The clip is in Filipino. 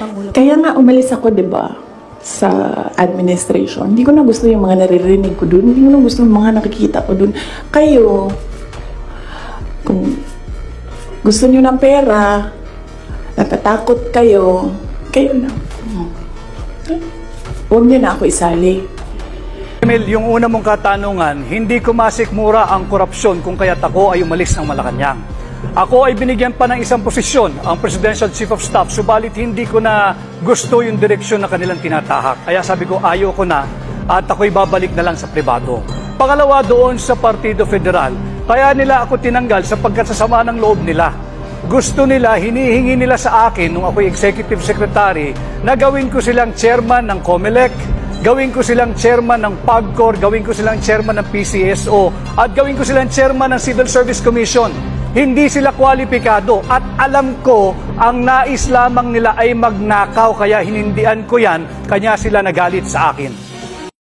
Pangulo. Kaya nga umalis ako, di ba, sa administration. Hindi ko na gusto yung mga naririnig ko doon. Hindi ko na gusto yung mga nakikita ko doon. Kayo, kung gusto nyo ng pera, natatakot kayo, kayo na. Huwag nyo na ako isali. Emil, yung una mong katanungan, hindi ko masikmura ang korupsyon kung kaya't ako ay umalis ng Malacanang. Ako ay binigyan pa ng isang posisyon, ang Presidential Chief of Staff, subalit hindi ko na gusto yung direksyon na kanilang tinatahak. Kaya sabi ko, ayoko na at ako'y babalik na lang sa pribado. Pangalawa doon sa Partido Federal, kaya nila ako tinanggal sapagkat sa sama ng loob nila. Gusto nila, hinihingi nila sa akin nung ako'y Executive Secretary na gawin ko silang chairman ng COMELEC, gawin ko silang chairman ng PAGCOR, gawin ko silang chairman ng PCSO, at gawin ko silang chairman ng Civil Service Commission. Hindi sila kwalipikado at alam ko ang nais lamang nila ay magnakaw kaya hinindian ko yan kanya sila nagalit sa akin.